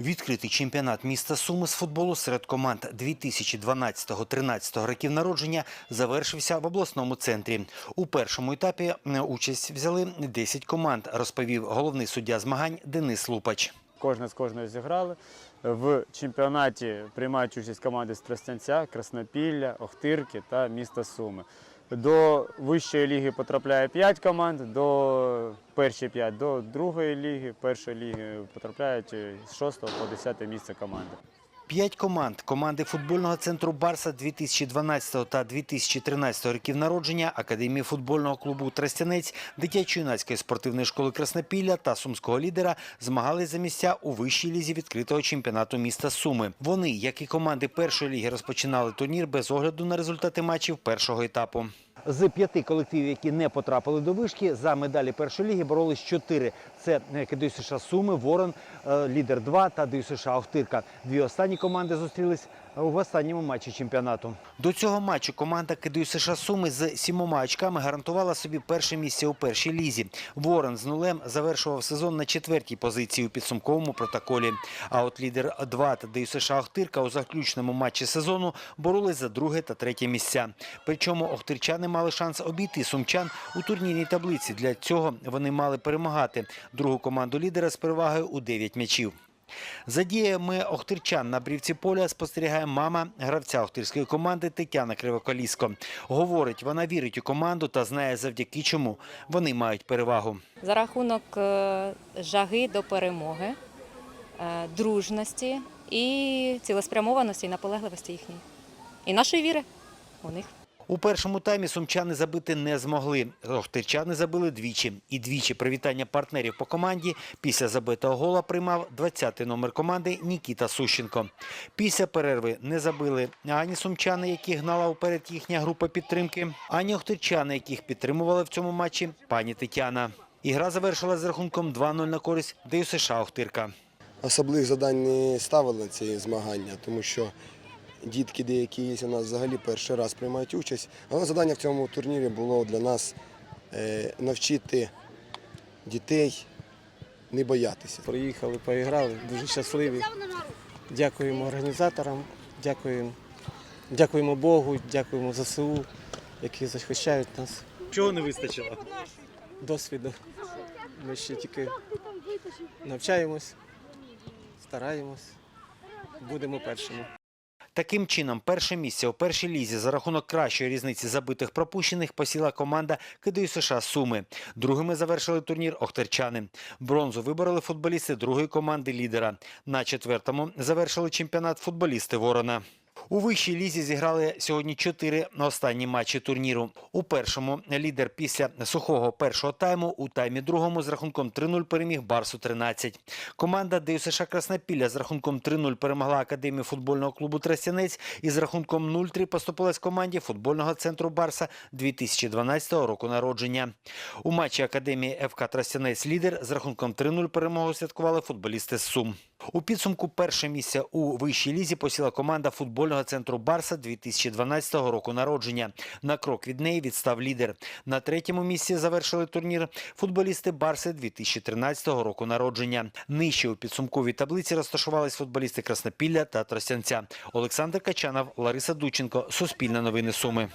Відкритий чемпіонат міста Суми з футболу серед команд 2012-13 років народження завершився в обласному центрі. У першому етапі е, участь взяли 10 команд, розповів головний суддя змагань Денис Лупач. Кожна з кожною зіграли. В чемпіонаті приймають участь команди з Тростянця, Краснопілля, Охтирки та міста Суми. До вищої ліги потрапляє 5 команд, до першої 5 до другої ліги, першої ліги потрапляють з 6 по 10 місце команди. П'ять команд команди футбольного центру Барса 2012 та 2013 років народження, Академії футбольного клубу Тростянець, дитячо-юнацької спортивної школи Краснопілля та сумського лідера змагались за місця у вищій лізі відкритого чемпіонату міста Суми. Вони, як і команди першої ліги, розпочинали турнір без огляду на результати матчів першого етапу. З п'яти колективів, які не потрапили до вишки, за медалі першої ліги боролись чотири. Це КДЮ США Суми, Ворон, е, Лідер 2 та ДЮ Охтирка. Дві останні команди зустрілись в останньому матчі чемпіонату. До цього матчу команда КДЮ Суми з сімома очками гарантувала собі перше місце у першій лізі. Ворон з нулем завершував сезон на четвертій позиції у підсумковому протоколі. А от лідер 2 та ДЮ Охтирка у заключному матчі сезону боролись за друге та третє місця. Причому охтирчани мали шанс обійти сумчан у турнірній таблиці. Для цього вони мали перемагати другу команду лідера з перевагою у 9 м'ячів. За діями охтирчан на брівці поля спостерігає мама гравця охтирської команди Тетяна Кривоколіско. Говорить, вона вірить у команду та знає завдяки чому вони мають перевагу. за рахунок е, жаги до перемоги, е, дружності і цілеспрямованості і наполегливості їхньої. І нашої віри у них. У першому таймі сумчани забити не змогли. Охтирчани забили двічі. І двічі привітання партнерів по команді після забитого гола приймав 20-й номер команди Нікіта Сущенко. Після перерви не забили ані сумчани, які гнала вперед їхня група підтримки, ані охтирчани, яких підтримувала в цьому матчі пані Тетяна. Ігра завершилася з рахунком 2-0 на користь ДЮ США Охтирка. Особливих завдань не ставили ці змагання, тому що дітки деякі є у нас взагалі перший раз приймають участь. Але завдання в цьому турнірі було для нас е, навчити дітей не боятися. Приїхали, поіграли, дуже щасливі. Дякуємо організаторам, дякуємо, дякуємо Богу, дякуємо ЗСУ, які захищають нас. Чого не вистачило? Досвіду. Ми ще тільки навчаємось, стараємось, будемо першими. Таким чином, перше місце у першій лізі за рахунок кращої різниці забитих пропущених посіла команда кидаю США Суми. Другими завершили турнір охтерчани. Бронзу вибороли футболісти другої команди лідера. На четвертому завершили чемпіонат футболісти Ворона. У вищій лізі зіграли сьогодні чотири останні матчі турніру. У першому лідер після сухого першого тайму, у таймі другому з рахунком 3-0 переміг Барсу 13. Команда ДЮСШ Краснопілля з рахунком 3-0 перемогла Академію футбольного клубу Тростянець і з рахунком 0-3 поступилась команді футбольного центру Барса 2012 року народження. У матчі Академії ФК Тростянець лідер з рахунком 3-0 перемогу святкували футболісти з Сум. У підсумку перше місце у вищій лізі посіла команда футбольного центру Барса 2012 року народження. На крок від неї відстав лідер. На третьому місці завершили турнір футболісти Барси 2013 року народження. Нижче у підсумковій таблиці розташувались футболісти Краснопілля та Тростянця. Олександр Качанов, Лариса Дученко, Суспільне новини Суми.